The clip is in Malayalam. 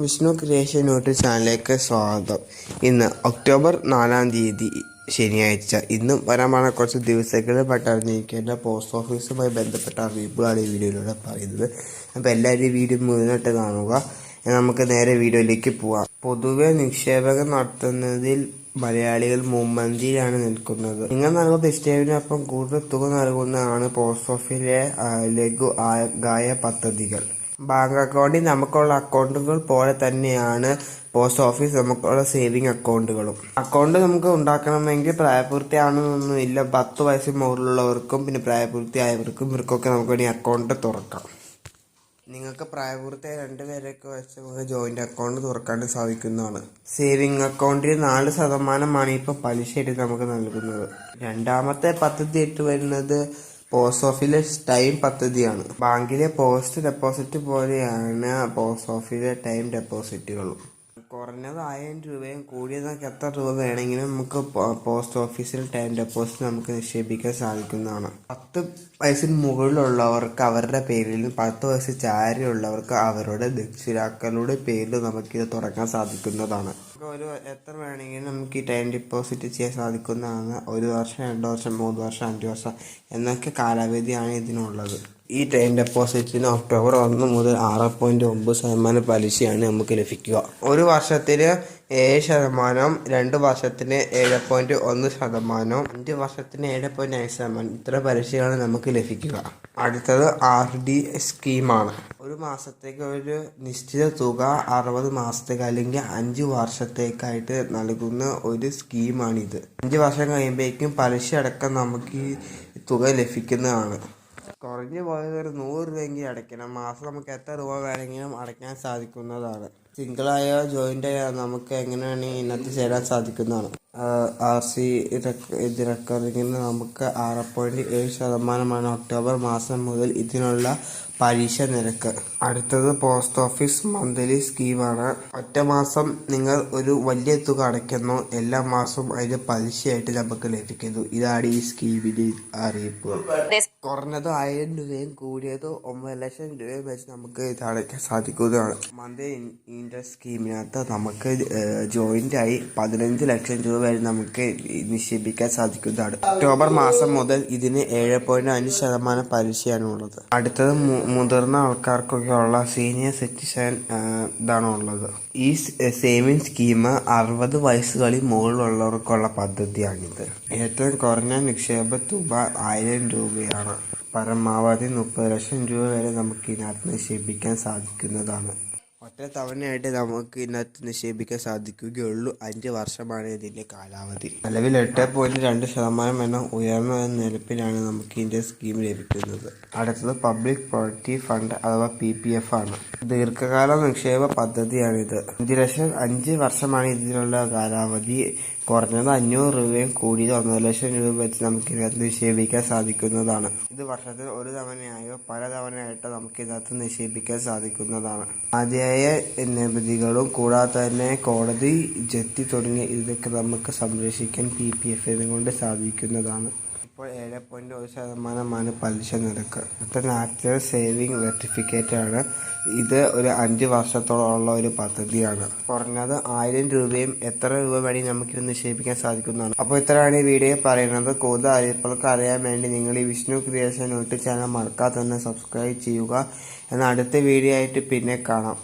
വിഷ്ണു ക്രിയേഷൻ യൂട്യൂബ് ചാനലിലേക്ക് സ്വാഗതം. ഇന്ന് ഒക്ടോബർ നാലാം തീയതി ശനിയാഴ്ച. ഇന്നും വരാമാണ് കുറച്ച് ദിവസങ്ങളിൽ പെട്ടറിഞ്ഞിരിക്കേണ്ട പോസ്റ്റ് ഓഫീസുമായി ബന്ധപ്പെട്ട അറിയിപ്പുകളാണ് ഈ വീഡിയോയിലൂടെ പറയുന്നത്. അപ്പോൾ എല്ലാവരും ഈ വീഡിയോ മുഴുവനായിട്ട് കാണുക. നമുക്ക് നേരെ വീഡിയോയിലേക്ക് പോവാം. പൊതുവെ നിക്ഷേപകം നടത്തുന്നതിൽ മലയാളികൾ മുമ്പന്തിയിലാണ് നിൽക്കുന്നത്. നിങ്ങൾ നൽകുന്ന നിക്ഷേപത്തിനൊപ്പം കൂടുതൽ തുക നൽകുന്നതാണ് പോസ്റ്റ് ഓഫീസിലെ ലഘു ആയ പദ്ധതികൾ ബാങ്ക് അക്കൗണ്ടിൽ നമുക്കുള്ള അക്കൗണ്ടുകൾ പോലെ തന്നെയാണ് പോസ്റ്റ് ഓഫീസ് നമുക്കുള്ള സേവിങ് അക്കൗണ്ടുകളും. അക്കൗണ്ട് നമുക്ക് ഉണ്ടാക്കണമെങ്കിൽ പ്രായപൂർത്തിയാവണമെന്നൊന്നും ഇല്ല പത്ത് വയസ്സിന് മുകളിലുള്ളവർക്കും പിന്നെ പ്രായപൂർത്തിയായവർക്കും ഇവർക്കൊക്കെ നമുക്ക് വേണ്ടി അക്കൗണ്ട് തുറക്കാം. നിങ്ങൾക്ക് പ്രായപൂർത്തിയായ രണ്ടുപേരൊക്കെ വെച്ച് നമുക്ക് ജോയിന്റ് അക്കൗണ്ട് തുറക്കാൻ സാധിക്കുന്നതാണ്. സേവിങ് അക്കൗണ്ടിൽ നാല് ശതമാനമാണ് ഇപ്പോൾ പലിശയായിട്ട് നമുക്ക് നൽകുന്നത്. രണ്ടാമത്തെ പദ്ധതി ഇട്ട് വരുന്നത് പോസ്റ്റ് ഓഫീസിലെ ടൈം പദ്ധതിയാണ്. ബാങ്കിലെ പോസ്റ്റ് ഡെപ്പോസിറ്റ് പോലെയാണ് പോസ്റ്റ് ഓഫീസിലെ ടൈം ഡെപ്പോസിറ്റുകളും കുറഞ്ഞത് ആയിരം രൂപയും കൂടിയതൊക്കെ എത്ര രൂപ വേണമെങ്കിലും നമുക്ക് പോസ്റ്റ് ഓഫീസിൽ ടൈം ഡെപ്പോസിറ്റ് നമുക്ക് നിക്ഷേപിക്കാൻ സാധിക്കുന്നതാണ്. പത്ത് വയസ്സിന് മുകളിലുള്ളവർക്ക് അവരുടെ പേരിൽ പത്ത് വയസ്സ് ചാരിയുള്ളവർക്ക് അവരുടെ രക്ഷിതാക്കളുടെ പേരിൽ നമുക്കിത് തുറക്കാൻ സാധിക്കുന്നതാണ്. നമുക്ക് ഒരു എത്ര വേണമെങ്കിലും നമുക്ക് ഈ ടൈം ഡെപ്പോസിറ്റ് ചെയ്യാൻ സാധിക്കുന്നതാണ്. ഒരു വർഷം രണ്ട് വർഷം മൂന്ന് വർഷം അഞ്ച് വർഷം എന്നൊക്കെ കാലാവധിയാണ് ഇതിനുള്ളത്. ഈ ടൈം ഡെപ്പോസിറ്റിന് ഒക്ടോബർ ഒന്ന് മുതൽ ആറ് പോയിന്റ് ഒമ്പത് ശതമാനം പലിശയാണ് നമുക്ക് ലഭിക്കുക. ഒരു വർഷത്തിന് ഏഴ് ശതമാനം രണ്ട് വർഷത്തിന് ഏഴ് പോയിന്റ് ഒന്ന് ശതമാനം അഞ്ച് വർഷത്തിന് ഏഴ് പോയിന്റ് അഞ്ച് ശതമാനം. ഇത്ര പലിശയാണ് നമുക്ക് ലഭിക്കുക. അടുത്തത് ആർ ഡി സ്കീമാണ് ഒരു മാസത്തേക്ക് ഒരു നിശ്ചിത തുക അറുപത് മാസത്തേക്ക് അല്ലെങ്കിൽ അഞ്ച് വർഷത്തേക്കായിട്ട് നൽകുന്ന ഒരു സ്കീമാണിത് അഞ്ച് വർഷം കഴിയുമ്പോഴേക്കും പലിശ അടക്കം നമുക്ക് ഈ തുക ലഭിക്കുന്നതാണ്. കുറഞ്ഞു പോയത് ഒരു നൂറ് രൂപയെങ്കിലും അടയ്ക്കണം. മാസം നമുക്ക് എത്ര രൂപ വേണമെങ്കിലും അടയ്ക്കാൻ സാധിക്കുന്നതാണ്. സിംഗിളായോ ജോയിന്റ് ആയോ നമുക്ക് എങ്ങനെ വേണമെങ്കിൽ ഇന്നത്തെ ചേരാൻ സാധിക്കുന്നതാണ്. ആർ സി ഇത് റെക്കറിങ്ങിന് നമുക്ക് ആറ് പോയിന്റ് ഏഴ് ശതമാനമാണ് ഒക്ടോബർ മാസം മുതൽ ഇതിനുള്ള പലിശ നിരക്ക്. അടുത്തത് പോസ്റ്റ് ഓഫീസ് മന്ത്ലി സ്കീമാണ് ഒറ്റ മാസം നിങ്ങൾ ഒരു വലിയ തുക അടയ്ക്കുന്നു. എല്ലാ മാസവും അതിന് പലിശയായിട്ട് നമുക്ക് ലഭിക്കുന്നു. ഇതാണ് ഈ സ്കീമിന്റെ അറിയിപ്പ്. കുറഞ്ഞത് ആയിരം രൂപയും കൂടിയത് ഒമ്പത് ലക്ഷം രൂപയും വെച്ച് നമുക്ക് ഇത് അടയ്ക്കാൻ സാധിക്കുന്നതാണ്. മന്ത്ലി ഇൻട്രസ്റ്റ് സ്കീമിനകത്ത് നമുക്ക് ജോയിന്റ് ആയി പതിനഞ്ച് ലക്ഷം രൂപ വരെ നമുക്ക് നിക്ഷേപിക്കാൻ സാധിക്കുന്നതാണ്. ഒക്ടോബർ മാസം മുതൽ ഇതിന് ഏഴ് പോയിന്റ് അഞ്ച് ശതമാനം പലിശയാണ് ഉള്ളത്. അടുത്തത് മുതിർന്ന ആൾക്കാർക്കൊക്കെ ഉള്ള സീനിയർ സിറ്റിസൺ ഇതാണ് ഉള്ളത്. ഈ സേവിങ് സ്കീം അറുപത് വയസ്സുകളിൽ മുകളിലുള്ളവർക്കുള്ള പദ്ധതിയാണിത്. ഏറ്റവും കുറഞ്ഞ നിക്ഷേപ തുക ആയിരം രൂപയാണ്. പരമാവധി മുപ്പത് ലക്ഷം രൂപ വരെ നമുക്ക് ഇതിനകത്ത് നിക്ഷേപിക്കാൻ സാധിക്കുന്നതാണ്. ഒറ്റ തവണയായിട്ട് നമുക്ക് ഇതിനകത്ത് നിക്ഷേപിക്കാൻ സാധിക്കുകയുള്ളൂ? അഞ്ച് വർഷമാണ് ഇതിന്റെ കാലാവധി. നിലവിൽ എട്ട് പോയിന്റ് രണ്ട് ശതമാനം എന്ന ഉയർന്ന നിരപ്പിലാണ് നമുക്ക് ഇതിന്റെ സ്കീം ലഭിക്കുന്നത്. അടുത്തത് പബ്ലിക് പ്രോപ്പർട്ടി ഫണ്ട് അഥവാ പി പി എഫ് ആണ്. ദീർഘകാല നിക്ഷേപ പദ്ധതിയാണിത്. അഞ്ച് ലക്ഷം അഞ്ച് വർഷമാണ് ഇതിനുള്ള കാലാവധി. കുറഞ്ഞത് അഞ്ഞൂറ് രൂപയും കൂടിയത് ഒന്നര ലക്ഷം രൂപ വെച്ച് നമുക്ക് ഇതിനകത്ത് നിക്ഷേപിക്കാൻ സാധിക്കുന്നതാണ്. ഇത് വർഷത്തിൽ ഒരു തവണയായോ പല തവണയായിട്ടോ നമുക്ക് ഇതിനകത്ത് നിക്ഷേപിക്കാൻ സാധിക്കുന്നതാണ്. ആദ്യായ നികുതികളും കൂടാതെ തന്നെ കോടതി ജപ്തി തുടങ്ങിയ ഇതൊക്കെ നമുക്ക് സംരക്ഷിക്കാൻ പി പി എഫ് കൊണ്ട് സാധിക്കുന്നതാണ്. ഇപ്പോൾ ഏഴ് പോയിന്റ് ഒരു ശതമാനമാണ് പലിശ നിരക്ക്. അടുത്ത നാച്ചുറൽ സേവിങ് സർട്ടിഫിക്കറ്റ് ആണ്. ഇത് ഒരു അഞ്ച് വർഷത്തോളമുള്ള ഒരു പദ്ധതിയാണ്. കുറഞ്ഞത് ആയിരം രൂപയും എത്ര രൂപ വേണമെങ്കിൽ നമുക്കിത് നിക്ഷേപിക്കാൻ സാധിക്കുന്നതാണ്. അപ്പോൾ ഇത്രയാണ് ഈ വീഡിയോ പറയുന്നത്. കൂടുതൽ അറിയിപ്പുകൾക്ക് അറിയാൻ വേണ്ടി നിങ്ങൾ ഈ വിഷ്ണു ക്രിയേഷൻ യൂട്യൂബ് ചാനൽ മറക്കാതെ തന്നെ സബ്സ്ക്രൈബ് ചെയ്യുക. എന്നാൽ അടുത്ത വീഡിയോ ആയിട്ട് പിന്നെ കാണാം.